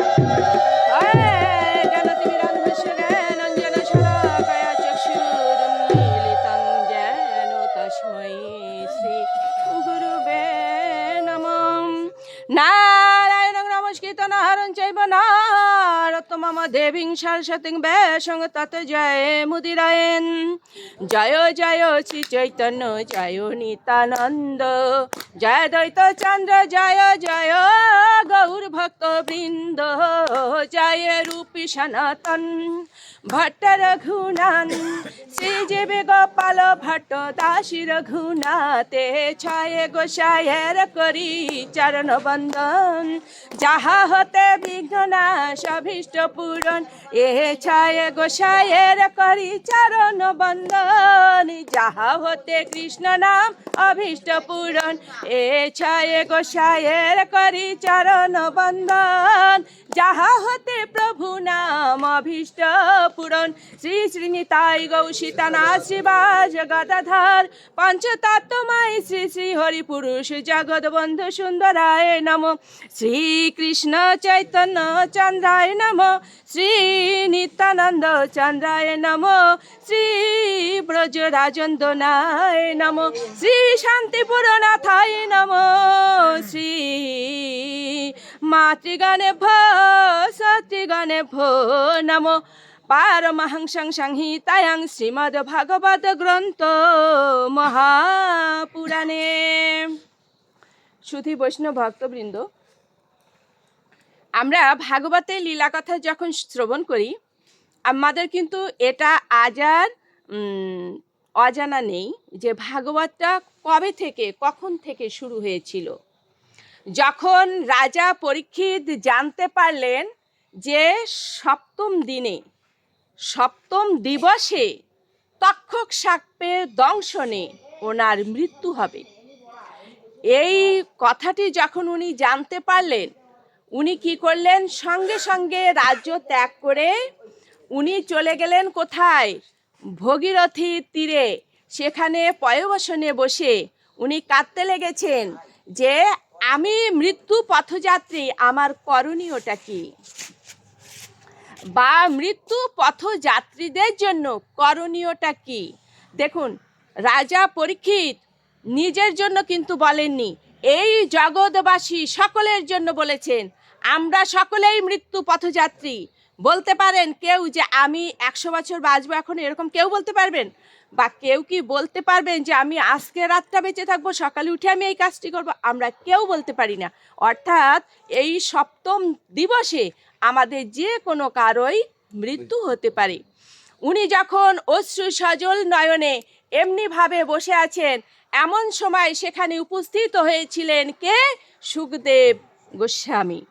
thank you. মম দেবীং সরস্বতীং বেশং তত জয় মুদিরায়ণ জয় জয় শ্রী চৈতন্য, জয় নিতানন্দ। জয় দ্বৈত চন্দ্র, জয় জয় গৌর ভক্ত বৃন্দ। জয় রূপী সনাতন ভট্ট রঘুনান শ্রীজীবী গোপাল ভট্ট দাসী রঘুনাথে ছয় গোসায়ের করি চরণ বন্দন যাহা হতে বিঘ্ন পূরণ এ ছয় গোসায়ের করি চরণ বন্দন। যাহা হতে কৃষ্ণ নাম অভীষ্ট পূরণ এ ছয় গোসায়ের করি চরণ বন্দন। যাহা হতে প্রভু নাম অভীষ্ট পূরণ শ্রী শ্রীনিতাই গৌসীতানা শ্রীবাস গদাধর। পঞ্চতত্ত্বময় শ্রী শ্রী হরি পুরুষ জগৎ বন্ধু সুন্দরায় নম। শ্রীকৃষ্ণ চৈতন্য চন্দ্রায় নম। শ্রী নিত্যানন্দ চন্দ্রায় নম, শ্রী ব্রজ রাজন্দনায় নম, শ্রী শান্তিপুরনাথায় নম, শ্রী মাতৃগণে ভ সতৃগণে ভো নম। পারমহংসং সংহিতায়াং শ্রীমদ্ ভাগবত গ্রন্থ মহাপুরাণে। সুধী বৈষ্ণব ভক্তবৃন্দ আমরা ভাগবতের লীলা কথা যখন শ্রবণ করি, আমাদের কিন্তু এটা আজ আর অজানা নেই যে ভাগবতটা কবে থেকে, কখন থেকে শুরু হয়েছিল। যখন রাজা পরীক্ষিত জানতে পারলেন যে সপ্তম দিনে, সপ্তম দিবসে তক্ষক সাপের দংশনে ওনার মৃত্যু হবে। এই কথাটি যখন উনি জানতে পারলেন উনি কি করলেন? সঙ্গে সঙ্গে রাজ্য ত্যাগ করে উনি চলে গেলেন কোথায়? ভগীরথীর তীরে। সেখানে পয়বসনে বসে উনি কাঁদতে লেগেছেন যে, আমি মৃত্যু পথযাত্রী, আমার করণীয়টা কি? বা, মৃত্যু পথযাত্রীদের জন্য করণীয়টা কি? দেখুন, রাজা পরীক্ষিত নিজের জন্য কিন্তু বলেননি, এই জগৎবাসী সকলের জন্য বলেছেন আমরা সকলেই মৃত্যু পথযাত্রী। বলতে পারেন কেউ যে আমি একশো বছর বাঁচবো এখন, এরকম কেউ বলতে পারবেন? বা কেউ কি বলতে পারবেন যে আমি আজকে রাতটা বেঁচে থাকব, সকালে উঠে আমি এই কাজটি করব? আমরা কেউ বলতে পারি না। অর্থাৎ এই সপ্তম দিবসে আমাদের যে কোনো কারোই মৃত্যু হতে পারে। উনি যখন অশ্রু সজল নয়নে এমনিভাবে বসে আছেন, এমন সময় সেখানে উপস্থিত হয়েছিলেন কে? সুখদেব গোস্বামী।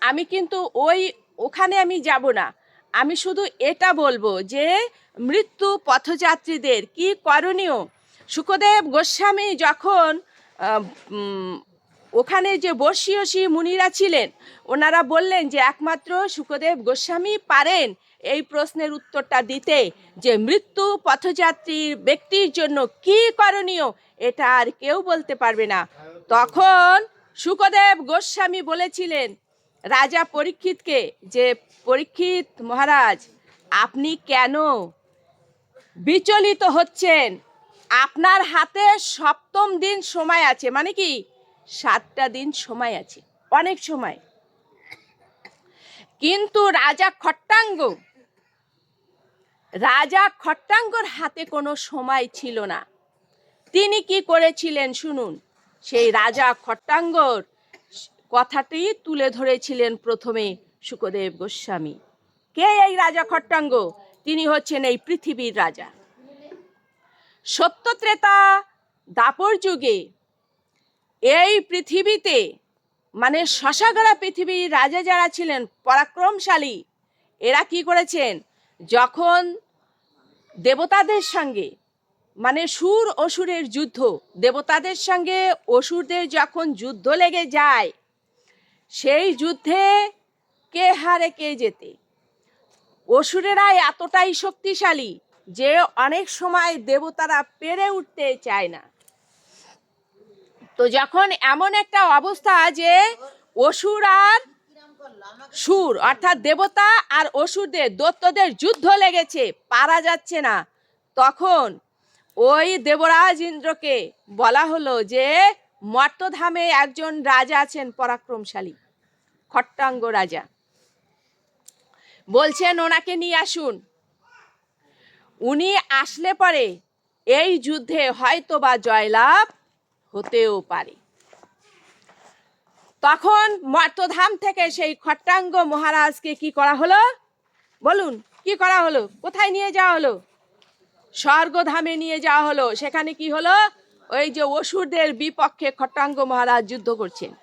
আমি কিন্তু ওই, ওখানে আমি যাব না। আমি শুধু এটা বলব যে, মৃত্যু পথযাত্রীদের কি করণীয়? সুখদেব গোস্বামী যখন ওখানে যে বর্ষীয়সী মুনিরা ছিলেন, ওনারা বললেন যে, একমাত্র সুখদেব গোস্বামী পারেন এই প্রশ্নের উত্তরটা দিতে যে, মৃত্যু পথযাত্রীর ব্যক্তির জন্য কি করণীয়, এটা আর কেউ বলতে পারবে না। তখন সুখদেব গোস্বামী বলেছিলেন রাজা পরীক্ষিতকে যে, পরীক্ষিত মহারাজ, আপনি কেন বিচলিত হচ্ছেন? আপনার হাতে সপ্তম দিন সময় আছে। মানে কি? সাতটা দিন সময় আছে। অনেক সময়। কিন্তু রাজা খট্টাঙ্গ, রাজা খট্টাঙ্গর হাতে কোনো সময় ছিল না। তিনি কি করেছিলেন শুনুন। সেই রাজা খট্টাঙ্গর কথাটি তুলে ধরেছিলেন প্রথমে সুখদেব গোস্বামী। কে এই রাজা খট্টাঙ্গ? তিনি হচ্ছেন এই পৃথিবীর রাজা। সত্যত্রেতা দাপর যুগে এই পৃথিবীতে মানে শশাগড়া পৃথিবীর রাজা যারা ছিলেন, পরাক্রমশালী, এরা কি করেছেন? যখন দেবতাদের সঙ্গে মানে সুর অসুরের যুদ্ধ, দেবতাদের সঙ্গে অসুরদের যখন যুদ্ধ লেগে যায় সেই যুদ্ধে কে হারে কে যেতে অসুরেরা এতটাই শক্তিশালী যে অনেক সময় দেবতারা পেরে উঠতে চায় না। তো যখন এমন একটা অবস্থা যে অসুর আর সুর, অর্থাৎ দেবতা আর অসুরদের দত্তদের যুদ্ধ লেগেছে, পারা যাচ্ছে না, তখন ওই দেবরাজ ইন্দ্রকে বলা হলো যে মর্তধামে একজন রাজা আছেন, পরাক্রমশালী, খট্টাঙ্গ রাজা। বলছেন, ওনাকে নিয়ে আসুন। উনি আসলে পরে এই যুদ্ধে হয়তো বা জয়লাভ হতেও পারে। তখন মর্তধাম থেকে সেই খট্টাঙ্গ মহারাজকে কি করা হলো? বলুন, কি করা হলো? কোথায় নিয়ে যাওয়া হলো? স্বর্গধামে নিয়ে যাওয়া হলো। সেখানে কি হলো? ওই যে অসুরদের বিপক্ষে খট্টাঙ্গ মহারাজ যুদ্ধ করছেন।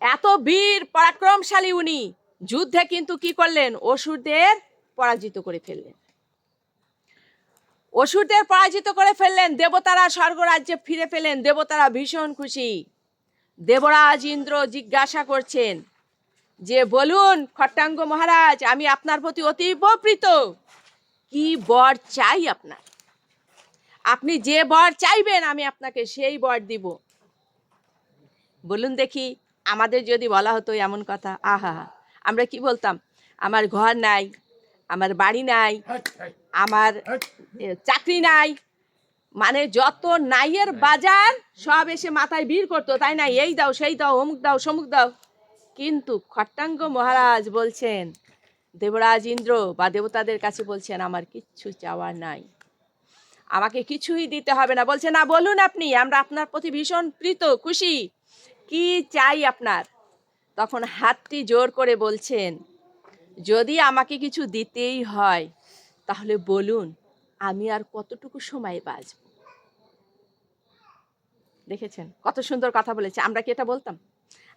এত বীর, পরাক্রমশালী উনি, যুদ্ধে কিন্তু কি করলেন? অসুরদের পরাজিত করে ফেললেন। অসুরদের পরাজিত করে ফেললেন, দেবতারা স্বর্গরাজ্যে ফিরে পেলেন, দেবতারা ভীষণ খুশি। দেবরাজ ইন্দ্র জিজ্ঞাসা করছেন যে, বলুন খট্টাঙ্গ মহারাজ, আমি আপনার প্রতি অতীব প্রীত। কি বর চাই আপনার? আপনি যে বর চাইবেন, আমি আপনাকে সেই বর দিব। বলুন দেখি, আমাদের যদি বলা হতো এমন কথা, আহা, আমরা কি বলতাম? আমার ঘর নাই, আমার বাড়ি নাই, আমার চাকরি নাই মানে যত নাইয়ের বাজার, সব এসে মাথায় ভিড় করতো, তাই না? এই দাও, সেই দাও, অমুক দাও, সমুক দাও। কিন্তু খট্টাঙ্গ মহারাজ বলছেন, দেবরাজ ইন্দ্র বা দেবতাদের কাছে বলছেন, আমার কিচ্ছু চাওয়ার নাই। আমাকে কিছুই দিতে হবে না। বলছে, না, বলুন আপনি, আমরা আপনার প্রতি ভীষণ প্রীত, খুশি। কি চাই আপনার? তখন হাতটি জোর করে বলছেন, যদি আমাকে কিছু দিতেই হয়, তাহলে বলুন, আমি আর কতটুকু সময় বাঁচব? দেখেছেন, কত সুন্দর কথা বলেছে, আমরা কি এটা বলতাম?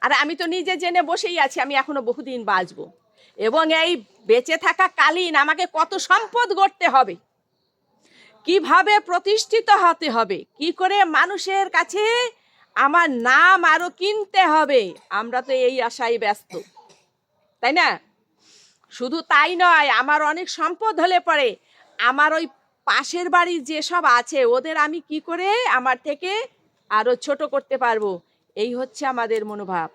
আর আমি তো নিজে জেনে বসেই আছি, আমি এখনও বহুদিন বাঁচব। এবং এই বেঁচে থাকা কালীন আমাকে কত সম্পদ গড়তে হবে। কীভাবে প্রতিষ্ঠিত হতে হবে? কি করে মানুষের কাছে আমার নাম আরও কিনতে হবে? আমরা তো এই আশায় ব্যস্ত। তাই না? শুধু তাই নয়, আমার অনেক সম্পদ হলে পরে আমার ওই পাশের বাড়ির যেসব আছে, ওদের আমি কি করে আমার থেকে আরও ছোট করতে পারব? এই হচ্ছে আমাদের মনোভাব।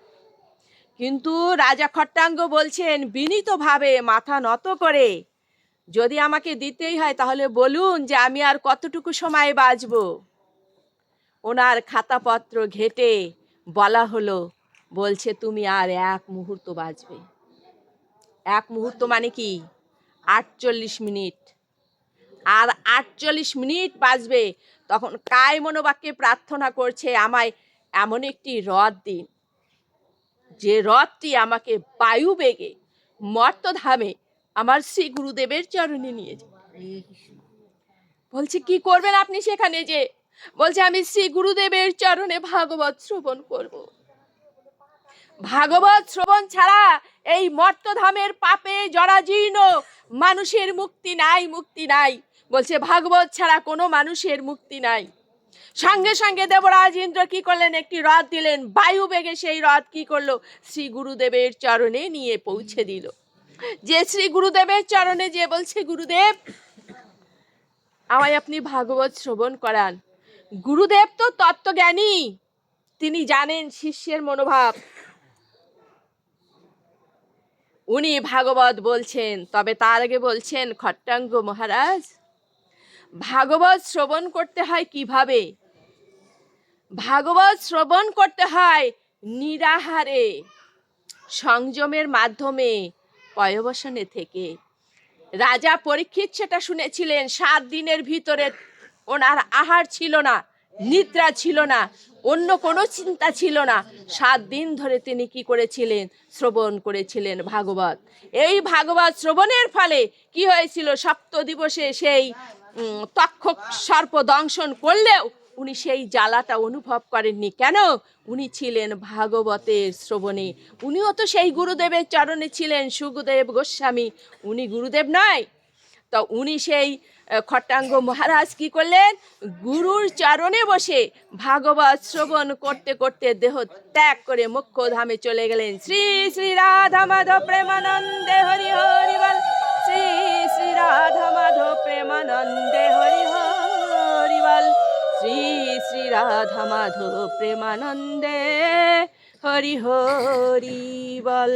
কিন্তু রাজা খট্টাঙ্গ বলছেন, বিনীতভাবে মাথা নত করে যদি আমাকে দিতেই হয়, তাহলে বলুন যে আমি আর কতটুকু সময় বাঁচব। ওনার খাতাপত্র ঘেটে বলা হলো, বলছে তুমি আর এক মুহূর্ত বাঁচবে। এক মুহূর্ত মানে কি? আটচল্লিশ মিনিট। আর আটচল্লিশ মিনিট বাজবে তখন কায় মনোবাক্যে প্রার্থনা করছে আমায় এমন একটি রথ দিন। যে রথটি আমাকে বায়ু বেগে, মর্তধামে আমার শ্রী গুরুদেবের চরণে নিয়ে যাবে বলছে কি করবেন আপনি সেখানে যে? বলছে আমি শ্রী গুরুদেবের চরণে ভাগবত শ্রবণ করব। ভাগবত শ্রবণ ছাড়া এই মর্তধামের পাপে জরাজীর্ণ মানুষের মুক্তি নাই মুক্তি নাই। বলছে ভাগবত ছাড়া কোনো মানুষের মুক্তি নাই। সঙ্গে সঙ্গে দেবরাজ ইন্দ্র কি করলেন? একটি রথ দিলেন। বায়ু বেগে সেই রথ কি করল? শ্রী গুরুদেবের চরণে নিয়ে পৌঁছে দিল। যে শ্রী গুরুদেবের চরণে যে বলছে, গুরুদেব, আমায় আপনি ভাগবত শ্রবণ করান। গুরুদেব তো তত্ত্বজ্ঞানী, তিনি জানেন শিষ্যের মনোভাব। উনি ভাগবত বলছেন, তবে তার আগে বলছেন খট্টাঙ্গ মহারাজ, ভাগবত শ্রবণ করতে হয় কীভাবে? ভাগবত শ্রবণ করতে হয় নিরাহারে, সংযমের মাধ্যমে পয়বসনে থেকে। রাজা পরীক্ষিত সেটা শুনেছিলেন, সাত দিনের ভিতরে ওনার আহার ছিল না, নিদ্রা ছিল না, অন্য কোনো চিন্তা ছিল না। সাত দিন ধরে তিনি কি করেছিলেন? শ্রবণ করেছিলেন ভাগবত। এই ভাগবত শ্রবণের ফলে কি হয়েছিল? সপ্ত দিবসে সেই তক্ষক সর্প দংশন করলেও উনি সেই জ্বালাটা অনুভব করেননি। কেন? উনি ছিলেন ভাগবতের শ্রবণে। উনিও তো সেই গুরুদেবের চরণে ছিলেন সুখদেব গোস্বামী। উনি গুরুদেব নয়। তো উনি সেই খট্টাঙ্গ মহারাজ কি করলেন? গুরুর চরণে বসে ভাগবত শ্রবণ করতে করতে দেহ ত্যাগ করে মুখ্য ধামে চলে গেলেন। শ্রী শ্রী রাধা মাধব প্রেমানন্দে হরি হরি বল। শ্রী শ্রী রাধা মাধব প্রেমানন্দে হরি হরি বল। শ্রী শ্রী রাধা মাধব প্রেমানন্দে হরি হরি বল।